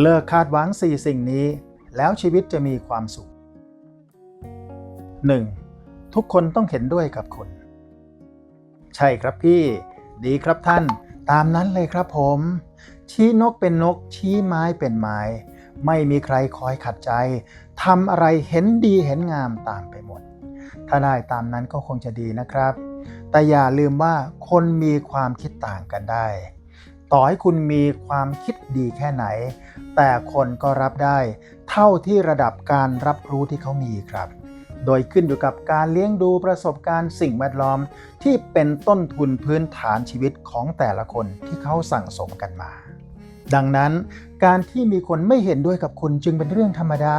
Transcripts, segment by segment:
เลิกคาดหวังสี่สิ่งนี้ แล้วชีวิตจะมีความสุข 1. ทุกคนต้องเห็นด้วยกับคุณ ใช่ครับพี่ ดีครับท่าน ตามนั้นเลยครับผม ชี้นกเป็นนก ชี้ไม้เป็นไม้ ไม่มีใครคอยขัดใจทำอะไรเห็นดีเห็นงามตามไปหมด ถ้าได้ตามนั้นก็คงจะดีนะครับ แต่อย่าลืมว่าคนมีความคิดต่างกันได้ ต่อให้คุณมีความคิดดีแค่ไหน แต่คนก็รับได้เท่าที่ระดับการรับรู้ที่เขามีครับ โดยขึ้นอยู่กับการเลี้ยงดูประสบการณ์สิ่งแวดล้อม ที่เป็นต้นทุนพื้นฐานชีวิตของแต่ละคนที่เขาสั่งสมกันมา ดังนั้นการที่มีคนไม่เห็นด้วยกับคุณจึงเป็นเรื่องธรรมดา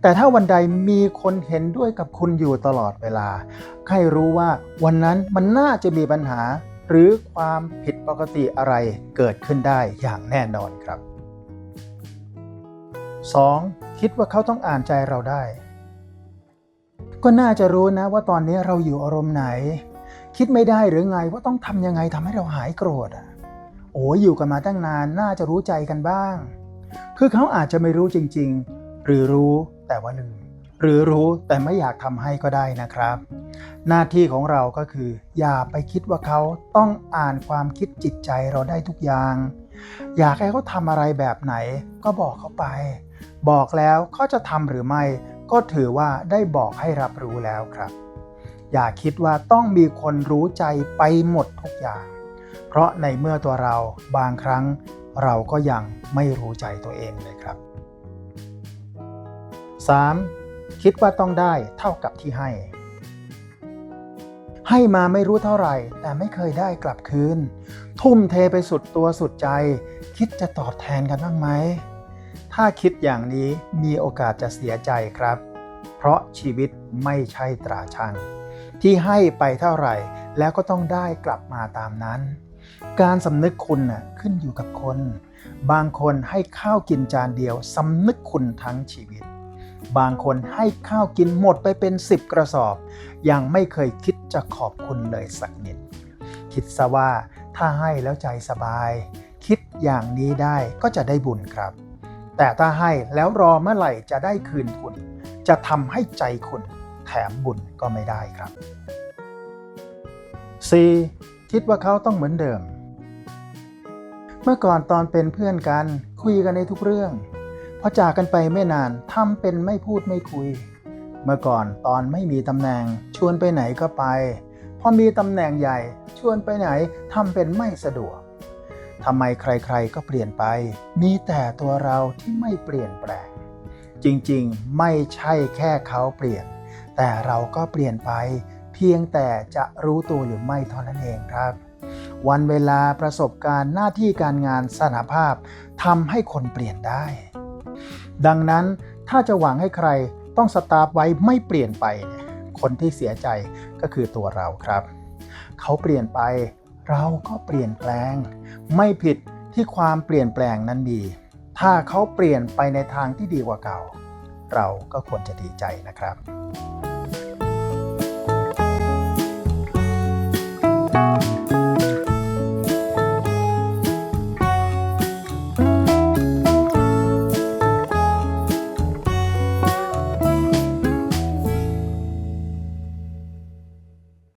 แต่ถ้าวันใดมีคนเห็นด้วยกับคุณอยู่ตลอดเวลา ให้รู้ว่าวันนั้นมันน่าจะมีปัญหา หรือความผิดปกติอะไรเกิดขึ้นได้อย่างแน่นอนครับ 2. คิดว่าเขาต้องอ่านใจเราได้ ก็น่าจะรู้นะว่าตอนนี้เราอยู่อารมณ์ไหน คิดไม่ได้หรือไงว่าต้องทำยังไงทำให้เราหายโกรธอะโอ้ยอยู่กันมาตั้งนานน่าจะรู้ใจกันบ้าง คือเขาอาจจะไม่รู้จริง ๆ หรือรู้แต่ว่าลืม หรือรู้แต่ไม่อยากทำให้ก็ได้นะครับ หน้าที่ของเราก็คือ อย่าไปคิดว่าเขาต้องอ่านความคิดจิตใจเราได้ทุกอย่าง อยากให้เขาทำอะไรแบบไหน ก็บอกเขาไป บอกแล้วเขาจะทำหรือไม่ ก็ถือว่าได้บอกให้รับรู้แล้วครับ อย่าคิดว่าต้องมีคนรู้ใจไปหมดทุกอย่าง เพราะในเมื่อตัวเราบางครั้ง เราก็ยังไม่รู้ใจตัวเองเลยครับ 3. คิดว่าต้องได้เท่ากับที่ให้ ให้มาไม่รู้เท่าไหร่ แต่ไม่เคยได้กลับคืน ทุ่มเทไปสุดตัวสุดใจ คิดจะตอบแทนกันบ้างไหม ถ้าคิดอย่างนี้มีโอกาสจะเสียใจครับ เพราะชีวิตไม่ใช่ตราช่างที่ให้ไปเท่าไหร่ แล้วก็ต้องได้กลับมาตามนั้น การสำนึกคุณน่ะขึ้นอยู่กับคน บางคนให้ข้าวกินจานเดียวสำนึกคุณทั้งชีวิต บางคนให้ข้าวกินหมดไปเป็น 10 กระสอบ ยังไม่เคยคิดจะขอบคุณเลยสักนิด คิดซะว่าถ้าให้แล้วใจสบาย คิดอย่างนี้ได้ก็จะได้บุญครับ แต่ถ้าให้แล้วรอเมื่อไหร่จะได้คืนทุนจะทำให้ใจคุณแถมบุญก็ไม่ได้ครับ 4. คิดว่าเขาต้องเหมือนเดิม เมื่อก่อนตอนเป็นเพื่อนกันคุยกันในทุกเรื่อง อจากกันไปไม่นานทำเป็นไม่พูดไม่คุย เมื่อก่อนตอนไม่มีตำแหน่ง ชวนไปไหนก็ไป พอมีตำแหน่งใหญ่ ชวนไปไหนทำเป็นไม่สะดวกทำไมใครๆก็เปลี่ยนไป มีแต่ตัวเราที่ไม่เปลี่ยนแปลง จริงๆ ไม่ใช่แค่เขาเปลี่ยน แต่เราก็เปลี่ยนไป เพียงแต่จะรู้ตัวหรือไม่เท่านั้นเองครับ วันเวลาประสบการณ์หน้าที่การงานสถานภาพทำให้คนเปลี่ยนได้ ดังนั้นถ้าจะหวังให้ใครต้องสตาร์ฟไว้ไม่เปลี่ยนไป คนที่เสียใจก็คือตัวเราครับ เขาเปลี่ยนไปเราก็เปลี่ยนแปลง ไม่ผิดที่ความเปลี่ยนแปลงนั้นดีถ้าเขาเปลี่ยนไปในทางที่ดีกว่าเก่า เราก็ควรจะดีใจนะครับ